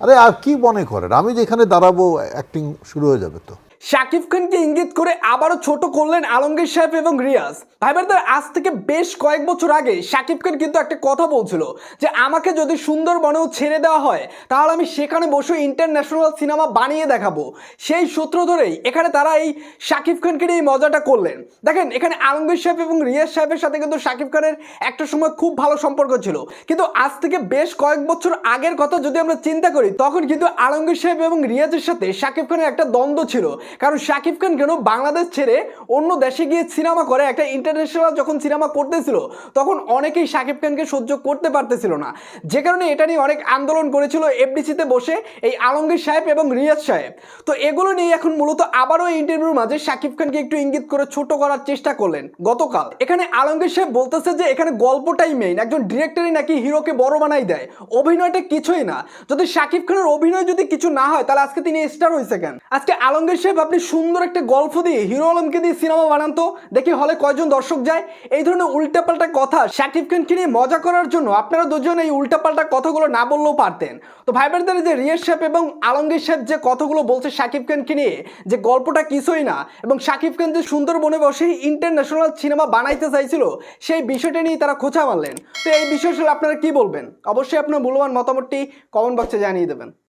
আরে আর কি মনে করেন? আমি যেখানে দাঁড়াবো অ্যাক্টিং শুরু হয়ে যাবে তো। শাকিব খানকে ইঙ্গিত করে আবারও ছোট করলেন আলমগীর সাহেব এবং রিয়াজ। ভাইবারদের আজ থেকে বেশ কয়েক বছর আগে শাকিব খান কিন্তু একটা কথা বলছিল যে, আমাকে যদি সুন্দরবনেও ছেড়ে দেওয়া হয়, তাহলে আমি সেখানে বসে ইন্টারন্যাশনাল সিনেমা বানিয়ে দেখাবো। সেই সূত্র ধরেই এখানে তারা এই শাকিব খানকে এই মজাটা করলেন। দেখেন, এখানে আলমগীর সাহেব এবং রিয়াজ সাহেবের সাথে কিন্তু শাকিব খানের একটা সময় খুব ভালো সম্পর্ক ছিল। কিন্তু আজ থেকে বেশ কয়েক বছর আগের কথা যদি আমরা চিন্তা করি, তখন কিন্তু আলমগীর সাহেব এবং রিয়াজের সাথে শাকিব খানের একটা দ্বন্দ্ব ছিল। কারণ শাকিব খান কেন বাংলাদেশ ছেড়ে অন্য দেশে গিয়ে সিনেমা করে? একটা ইন্টারন্যাশনাল যখন সিনেমা করতেছিল, তখন অনেকেই শাকিব খানকে সহ্য করতে পারতেছিল না। যে কারণে এটা নিয়ে অনেক আন্দোলন করেছিল এফডিসিতে বসে এই আলমগীর সাহেব এবং রিয়াজ সাহেব। তো এগুলো নিয়ে এখন মূলত আবারও ইন্টারভিউর মাঝে শাকিব খানকে একটু ইঙ্গিত করে ছোট করার চেষ্টা করলেন গতকাল। এখানে আলমগীর সাহেব বলতেছে যে, এখানে গল্পটাই মেইন একজন ডিরেক্টরই নাকি হিরোকে বড় বানাই দেয়। অভিনয়টা কিছুই না। যদি শাকিব খানের অভিনয় যদি কিছু না হয়, তাহলে আজকে তিনি স্টার হয়েছে কেন? আজকে আলমগীর সাহেব আপনি সুন্দর একটা গল্প দিয়ে হিরো আলমকে দিয়ে সিনেমা বানান তো। দেখি হলে কয়জন দর্শক যায়। এই ধরনের উল্টাপাল্টা কথা শাকিব খানকে নিয়ে মজা করার জন্য আপনারা দুজন এই উল্টাপাল্টা কথাগুলো না বললেও পারতেন। তো ভাই বোনদের যে রিয়াজ সাহেব এবং আলমগীর সাহেব যে কথাগুলো বলছে শাকিব খানকে নিয়ে, যে গল্পটা কিছুই না এবং শাকিব খান যে সুন্দর সুন্দরবনে বসে ইন্টারন্যাশনাল সিনেমা বানাইতে চাইছিল, সেই বিষয়টা নিয়ে তারা খোঁচা মারলেন। তো এই বিষয়ে আপনারা কি বলবেন? অবশ্যই আপনার মূল্যবান মতামতটি কমেন্ট বক্সে জানিয়ে দেবেন।